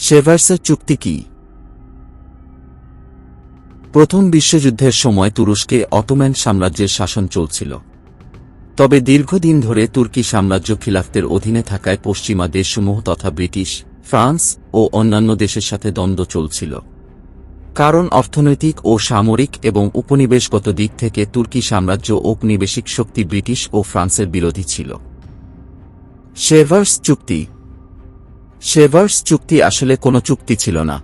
শেভার্সের চুক্তি কি? প্রথম বিশ্বযুদ্ধের সময় তুরস্কে অটোম্যান সাম্রাজ্যের শাসন চলছিল। তবে দীর্ঘদিন ধরে তুর্কি সাম্রাজ্য খিলাফতের অধীনে থাকায় পশ্চিমা দেশসমূহ তথা ব্রিটিশ, ফ্রান্স ও অন্যান্য দেশের সাথে দ্বন্দ্ব চলছিল। কারণ অর্থনৈতিক ও সামরিক এবং উপনিবেশগত দিক থেকে তুর্কি সাম্রাজ্য ঔপনিবেশিক শক্তি ব্রিটিশ ও ফ্রান্সের বিরোধী ছিল। শেভার্স চুক্তি শেভার্স চুক্তি আসলে কোনো চুক্তি ছিল না।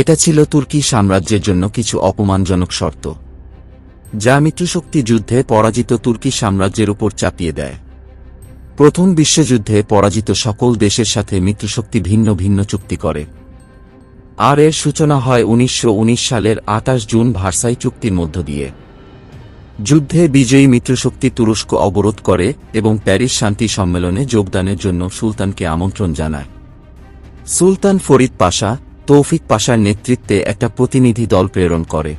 এটা ছিল তুর্কি সাম্রাজ্যের জন্য কিছু অপমানজনক শর্ত, যা মিত্রশক্তি যুদ্ধে পরাজিত তুর্কি সাম্রাজ্যের উপর চাপিয়ে দেয়। প্রথম বিশ্বযুদ্ধে পরাজিত সকল দেশের সাথে মিত্রশক্তি ভিন্ন ভিন্ন চুক্তি করে। আর এর সূচনা হয় উনিশশো উনিশ সালের আটাশ জুন ভার্সাই চুক্তির মধ্য দিয়ে। যুদ্ধে বিজয়ী মিত্রশক্তি তুরস্ক অবরোধ করে এবং প্যারিস শান্তি সম্মেলনে যোগদানের জন্য সুলতানকে আমন্ত্রণ জানায়। সুলতান ফরিদ পাশা, তৌফিক পাশার নেতৃত্বে একটা প্রতিনিধি দল প্রেরণ করে।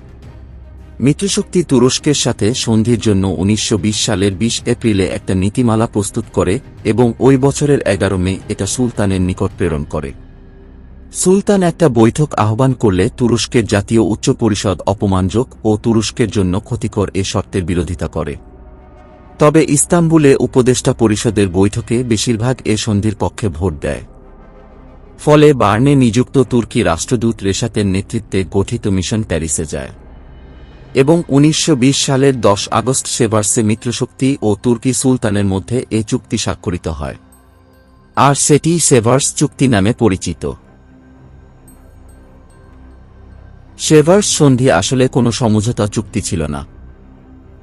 মিত্রশক্তি তুরস্কের সাথে সন্ধির জন্য উনিশশো বিশ সালের ২০ এপ্রিলে একটা নীতিমালা প্রস্তুত করে এবং ওই বছরের এগারো মে এটা সুলতানের নিকট প্রেরণ করে। সুলতান একটা বৈঠক আহ্বান করলে তুরস্কের জাতীয় উচ্চ পরিষদ অপমানজক ও তুরস্কের জন্য ক্ষতিকর এ শর্তের বিরোধিতা করে। তবে ইস্তাম্বুলে উপদেষ্টা পরিষদের বৈঠকে বেশিরভাগ এ সন্ধির পক্ষে ভোট দেয়। ফলে বার্নে নিযুক্ত তুর্কি রাষ্ট্রদূত রেশাতের নেতৃত্বে গঠিত মিশন প্যারিসে যায়। এবং উনিশশো বিশ সালের দশ আগস্ট সেভার্সে মিত্রশক্তি ও তুর্কি সুলতানের মধ্যে এ চুক্তি স্বাক্ষরিত হয়। আর সেটি সেভার্স চুক্তি নামে পরিচিত। সেভার্স সন্ধি আসলে কোনো সমঝোতা চুক্তি ছিল না।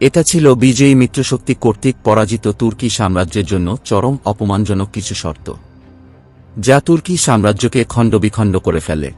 এটা ছিল বিজয়ী মিত্রশক্তি কর্তৃক পরাজিত তুর্কি সাম্রাজ্যের জন্য চরম অপমানজনক কিছু শর্ত, যা তুর্কি সাম্রাজ্যকে খণ্ডবিখণ্ড করে ফেলে।